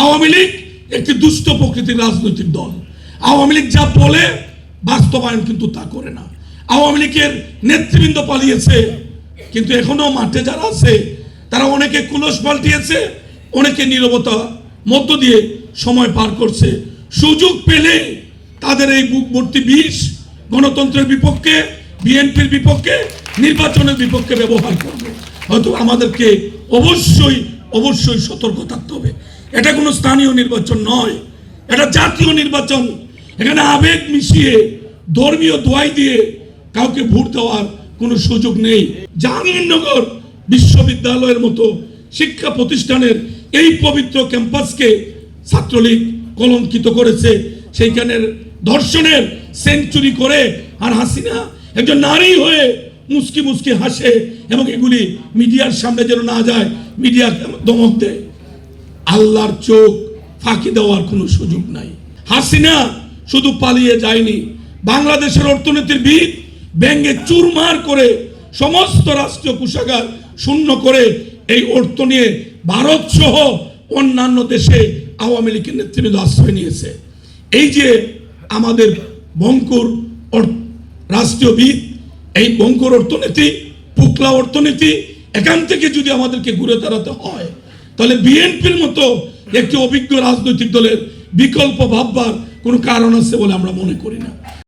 আওয়ামী লীগ একটি দুষ্ট প্রকৃতির রাজনৈতিক দল। আওয়ামী লীগ যা বলে, বাস্তবায়ন কিন্তু তা করে না। আওয়ামী লীগের নেতৃবৃন্দ পালিয়েছে, কিন্তু এখনও মাঠে যারা আছে, তারা অনেকে কুলস পাল্টিয়েছে, অনেকে নীরবতা মধ্য দিয়ে সময় পার করছে। সুযোগ পেলে তাদের এই বুকভর্তি বিষ গণতন্ত্রের বিপক্ষে, বিএনপির বিপক্ষে, নির্বাচনের বিপক্ষে ব্যবহার করবে। হয়তো আমাদেরকে অবশ্যই অবশ্যই সতর্ক থাকতে হবে। এটা কোনো স্থানীয় নির্বাচন নয়, এটা জাতীয় নির্বাচন। এখানে আবেগ মিশিয়ে, ধর্মীয় দোয়াই দিয়ে কাউকে ভোট দেওয়ার কোনো সুযোগ নেই। জাহাঙ্গীরনগর বিশ্ববিদ্যালয়ের মতো শিক্ষা প্রতিষ্ঠানের এই পবিত্র ক্যাম্পাসকে ছাত্রলীগ কলঙ্কিত করেছে। সেইখানের ধর্ষণের সেঞ্চুরি করে আর হাসিনা একজন নারী হয়ে মুসকি মুসকি হাসে এবং এগুলি মিডিয়ার সামনে যেন না যায়, মিডিয়া দমক দেয়। আল্লাহর চোখ ফাঁকি দেওয়ার কোনো সুযোগ নাই। হাসিনা শুধু পালিয়ে যায়নি, বাংলাদেশের অর্থনীতির ভিত ব্যাঙ্গে চুরমার করে সমস্ত রাষ্ট্রীয় কোষাগার শূন্য করে এই অর্থ নিয়ে ভারত সহ অন্যান্য দেশে আওয়ামী লীগের নেতৃবৃন্দ আশ্রয় নিয়েছে। এই যে আমাদের বঙ্কুর অর- রাষ্ট্রীয় ভিত, এই বঙ্কুর অর্থনীতি পুকলা অর্থনীতি, এখান থেকে যদি আমাদেরকে ঘুরে দাঁড়াতে হয় তাহলে বিএনপির মতো একটি অভিজ্ঞ রাজনৈতিক দলের বিকল্প ভাববার কোনো কারণ আছে বলে আমরা মনে করি না।